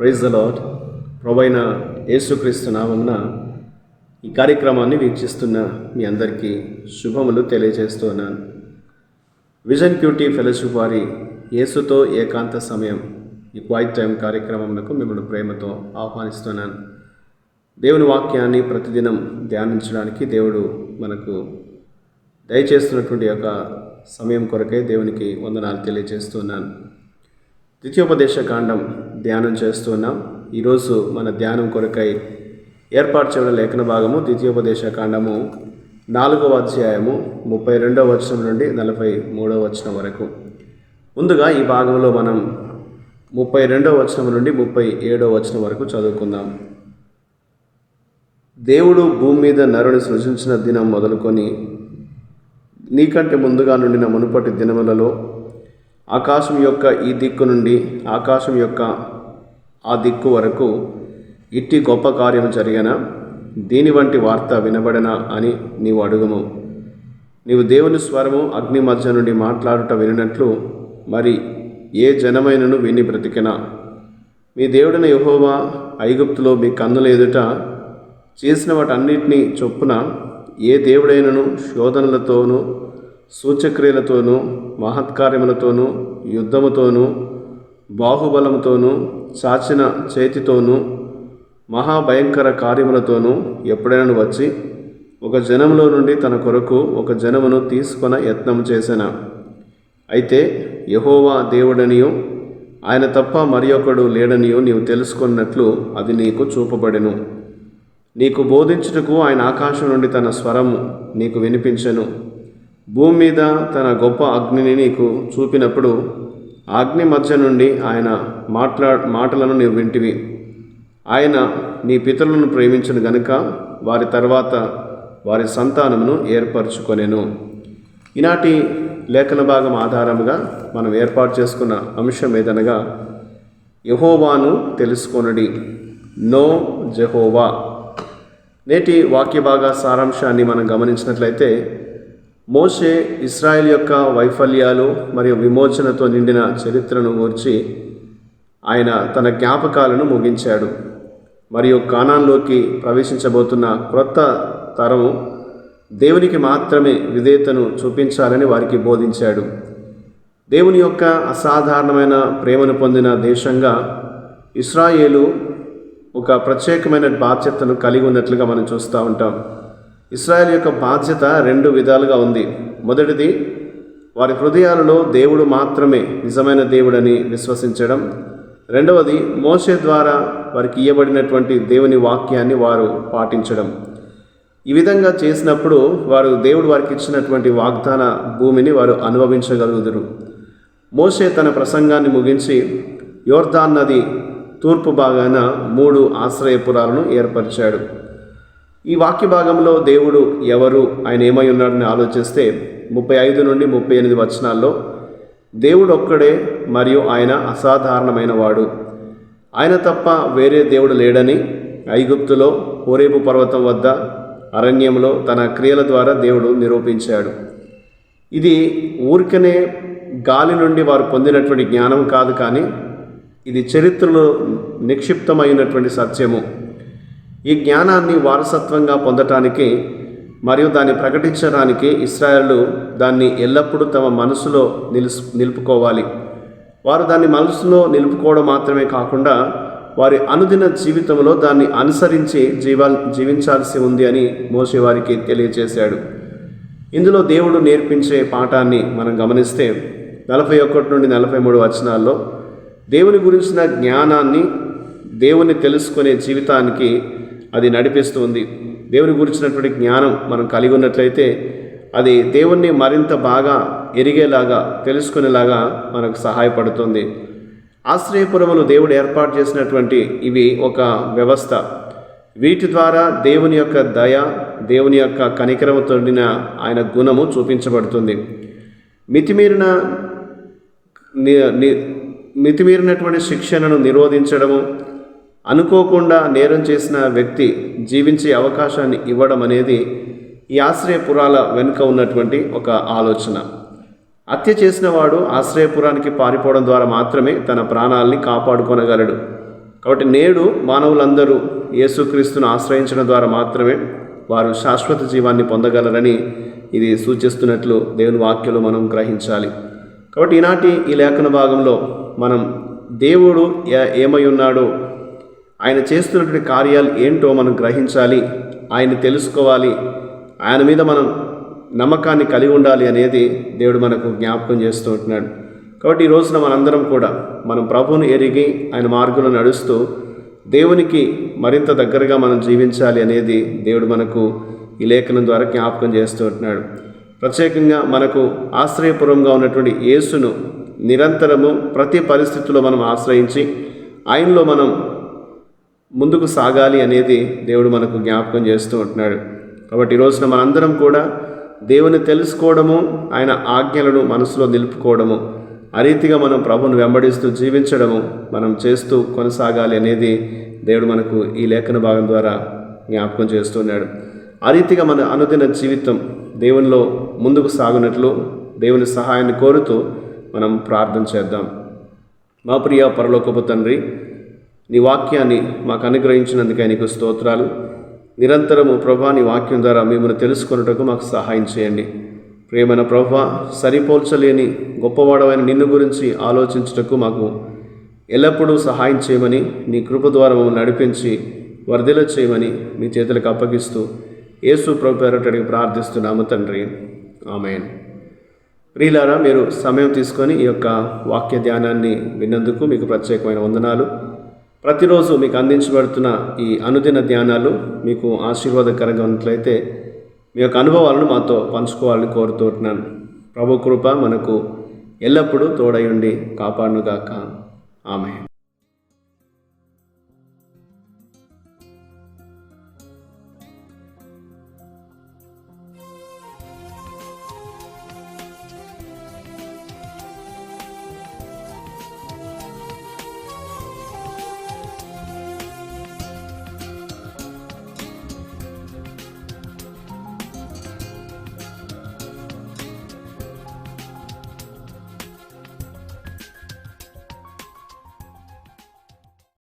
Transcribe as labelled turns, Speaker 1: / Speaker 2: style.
Speaker 1: Praise the lord ప్రభైన యేసుక్రీస్తు నామమున ఈ కార్యక్రమాన్ని వీక్షిస్తున్న మీ అందరికీ శుభములు తెలియజేస్తున్నాను విజన్ క్యూటీ ఫెలోషిప్ వారి యేసుతో ఏకాంత సమయం ఈ క్వైట్ టైం కార్యక్రమంలో మిమ్మల్ని ప్రేమతో ఆహ్వానిస్తున్నాను. దేవుని వాక్యాన్ని ప్రతిదినం ధ్యానించడానికి దేవుడు మనకు దయచేస్తున్నటువంటి యొక్క సమయం కొరకై దేవునికి వందనాలు తెలియజేస్తున్నాను ద్వితీయోపదేశ కాండం ధ్యానం చేస్తున్నాం ఈరోజు మన ధ్యానం కొరకై ఏర్పాటు చేయడం లేఖన భాగము ద్వితీయోపదేశ కాండము నాలుగవ అధ్యాయము ముప్పై రెండవ వచనం నుండి నలభై మూడవ వచనం వరకు. ముందుగా ఈ భాగంలో మనం ముప్పై రెండవ వచనం నుండి ముప్పై ఏడవ వచనం వరకు చదువుకుందాం. దేవుడు భూమి మీద నరుని సృజించిన దినం మొదలుకొని నీకంటే ముందుగా నుండిన మునుపటి దినములలో ఆకాశం యొక్క ఈ దిక్కు నుండి ఆకాశం యొక్క ఆ దిక్కు వరకు ఇట్టి గొప్ప కార్యం జరిగిన? దీని వంటి వార్త వినబడినా అని నీవు అడుగుము. నీవు దేవుని స్వరము అగ్ని మధ్య నుండి మాట్లాడుట వినినట్లు మరి ఏ జనమైనను విని బ్రతికినా? మీ దేవుడైన యహోవా ఐగుప్తులో మీ కన్నుల ఎదుట చేసిన వాటన్నిటినీ చొప్పున ఏ దేవుడైనను శోధనలతోనూ సూచక్రియలతోనూ మహత్కార్యములతోనూ యుద్ధముతోనూ బాహుబలంతోనూ చాచిన చేతితోనూ మహాభయంకర కార్యములతోనూ ఎప్పుడైనా వచ్చి ఒక జనములో నుండి తన కొరకు ఒక జనమును తీసుకొన యత్నం చేసిన. అయితే యహోవా దేవుడనియు ఆయన తప్ప మరి ఒకడు లేడనియో నీవు తెలుసుకున్నట్లు అది నీకు చూపబడెను. నీకు బోధించుటకు ఆయన ఆకాశం నుండి తన స్వరము నీకు వినిపించెను. భూమి మీద తన గొప్ప అగ్నిని నీకు చూపినప్పుడు అగ్ని మధ్య నుండి ఆయన మాట్లా మాటలను నీవు వింటివి ఆయన నీ పితరులను ప్రేమించిన గనుక వారి తర్వాత వారి సంతానమును ఏర్పరచుకొనేను. ఈనాటి లేఖన భాగం ఆధారముగా మనం ఏర్పాటు చేసుకున్న అంశం ఏదనగా యహోవాను తెలుసుకొనడి. No Jehovah. నేటి వాక్య భాగ సారాంశాన్ని మనం గమనించినట్లయితే మోషే ఇస్రాయెల్ యొక్క వైఫల్యాలు మరియు విమోచనతో నిండిన చరిత్రను గూర్చి ఆయన తన జ్ఞాపకాలను ముగించాడు. మరియు కానాన్లోకి ప్రవేశించబోతున్న క్రొత్త తరం దేవునికి మాత్రమే విధేయతను చూపించాలని వారికి బోధించాడు. దేవుని యొక్క అసాధారణమైన ప్రేమను పొందిన దేశంగా ఇస్రాయేలు ఒక ప్రత్యేకమైన బాధ్యతను కలిగి ఉన్నట్లుగా మనం చూస్తూ ఉంటాం. ఇస్రాయల్ యొక్క బాధ్యత రెండు విధాలుగా ఉంది. మొదటిది వారి హృదయాలలో దేవుడు మాత్రమే నిజమైన దేవుడని విశ్వసించడం. రెండవది మోసే ద్వారా వారికి ఇవ్వబడినటువంటి దేవుని వాక్యాన్ని వారు పాటించడం. ఈ విధంగా చేసినప్పుడు వారు దేవుడు వారికి ఇచ్చినటువంటి వాగ్దాన భూమిని వారు అనుభవించగలుగుదురు. మోసే తన ప్రసంగాన్ని ముగించి యోర్దాన్ నది తూర్పు భాగాన మూడు ఆశ్రయపురాలను ఏర్పరిచాడు. ఈ వాక్య భాగంలో దేవుడు ఎవరు? ఆయన ఏమై ఉన్నాడని ఆలోచిస్తే ముప్పై ఐదు నుండి ముప్పై ఎనిమిది వచనాల్లో దేవుడు ఒక్కడే మరియు ఆయన అసాధారణమైన వాడు. ఆయన తప్ప వేరే దేవుడు లేడని ఐగుప్తులో హోరేబు పర్వతం వద్ద అరణ్యంలో తన క్రియల ద్వారా దేవుడు నిరూపించాడు. ఇది ఊరికనే గాలి నుండి వారు పొందినటువంటి జ్ఞానం కాదు కానీ ఇది చరిత్రలో నిక్షిప్తమైనటువంటి సత్యము. ఈ జ్ఞానాన్ని వారసత్వంగా పొందటానికి మరియు దాన్ని ప్రకటించడానికి ఇస్రాయలు దాన్ని ఎల్లప్పుడూ తమ మనసులో నిలుసు నిలుపుకోవాలి. వారు దాన్ని మనసులో నిలుపుకోవడం మాత్రమే కాకుండా వారి అనుదిన జీవితంలో దాన్ని అనుసరించి జీవా జీవించాల్సి ఉంది అని మోసే వారికి తెలియజేశాడు. ఇందులో దేవుడు నేర్పించే పాఠాన్ని మనం గమనిస్తే నలభై ఒకటి నుండి నలభై మూడు వచనాల్లో దేవుని గురించిన జ్ఞానాన్ని దేవుని తెలుసుకునే జీవితానికి అది నడిపిస్తుంది. దేవుని గురించినటువంటి జ్ఞానం మనం కలిగి ఉన్నట్లయితే అది దేవుణ్ణి మరింత బాగా ఎరిగేలాగా తెలుసుకునేలాగా మనకు సహాయపడుతుంది. ఆశ్రయపురములు దేవుడు ఏర్పాటు చేసినటువంటి ఇవి ఒక వ్యవస్థ. వీటి ద్వారా దేవుని యొక్క దయ దేవుని యొక్క కనికరముతో ఆయన గుణము చూపించబడుతుంది. మితిమీరిన మితిమీరినటువంటి శిక్షణను నిరోధించడము అనుకోకుండా నేరం చేసిన వ్యక్తి జీవించే అవకాశాన్ని ఇవ్వడం అనేది ఈ ఆశ్రయపురాల వెనుక ఉన్నటువంటి ఒక ఆలోచన. హత్య చేసిన వాడు ఆశ్రయపురానికి పారిపోవడం ద్వారా మాత్రమే తన ప్రాణాల్ని కాపాడుకొనగలడు. కాబట్టి నేడు మానవులందరూ యేసుక్రీస్తును ఆశ్రయించడం ద్వారా మాత్రమే వారు శాశ్వత జీవాన్ని పొందగలరని ఇది సూచిస్తున్నట్లు దేవుని వాక్యంలో మనం గ్రహించాలి. కాబట్టి ఈనాటి ఈ లేఖన భాగంలో మనం దేవుడు ఏ- ఏమై ఉన్నాడో ఆయన చేస్తున్నటువంటి కార్యాలు ఏంటో మనం గ్రహించాలి ఆయన తెలుసుకోవాలి ఆయన మీద మనం నమ్మకాన్ని కలిగి ఉండాలి అనేది దేవుడు మనకు జ్ఞాపకం చేస్తూ ఉంటున్నాడు. కాబట్టి ఈ రోజున మనందరం కూడా మనం ప్రభువును ఎరిగి ఆయన మార్గంలో నడుస్తూ దేవునికి మరింత దగ్గరగా మనం జీవించాలి అనేది దేవుడు మనకు ఈ లేఖనం ద్వారా జ్ఞాపకం చేస్తూ ఉంటున్నాడు. ప్రత్యేకంగా మనకు ఆశ్రయపురంగా ఉన్నటువంటి యేసును నిరంతరము ప్రతి పరిస్థితుల్లో మనం ఆశ్రయించి ఆయనలో మనం ముందుకు సాగాలి అనేది దేవుడు మనకు జ్ఞాపకం చేస్తూ ఉంటున్నాడు. కాబట్టి ఈ రోజున మనందరం కూడా దేవుని తెలుసుకోవడము ఆయన ఆజ్ఞలను మనసులో నిలుపుకోవడము ఆ రీతిగా మనం ప్రభును వెంబడిస్తూ జీవించడము మనం చేస్తూ కొనసాగాలి అనేది దేవుడు మనకు ఈ లేఖన భాగం ద్వారా జ్ఞాపకం చేస్తున్నాడు ఆ రీతిగా మన అనుదిన జీవితం దేవునిలో ముందుకు సాగునట్లు దేవుని సహాయాన్ని కోరుతూ మనం ప్రార్థన చేద్దాం. మా ప్రియ పరలోకపు తండ్రి నీ వాక్యాన్ని మాకు అనుగ్రహించినందుకే నీకు స్తోత్రాలు. నిరంతరము ప్రభా నీ వాక్యం ద్వారా మిమ్మల్ని తెలుసుకున్నటకు మాకు సహాయం చేయండి. ప్రేమైన ప్రభా సరిపోల్చలేని గొప్పవాడమైన నిన్ను గురించి ఆలోచించుటకు మాకు ఎల్లప్పుడూ సహాయం చేయమని నీ కృప ద్వారా మమ్మల్ని నడిపించి వర్ధిల చేయమని మీ చేతులకు అప్పగిస్తూ యేసు ప్రభుపేరటడికి ప్రార్థిస్తున్నాము తండ్రి. ఆమెన్. ప్రియులారా మీరు సమయం తీసుకొని ఈ యొక్క వాక్య ధ్యానాన్ని విన్నందుకు మీకు ప్రత్యేకమైన వందనాలు. ప్రతిరోజు మీకు అందించబడుతున్న ఈ అనుదిన ధ్యానాలు మీకు ఆశీర్వాదకరంగా ఉన్నట్లయితే మీ యొక్క అనుభవాలను మాతో పంచుకోవాలని కోరుతున్నాను ప్రభు కృప మనకు ఎల్లప్పుడూ తోడయుండి కాపాడునుగాక. ఆమె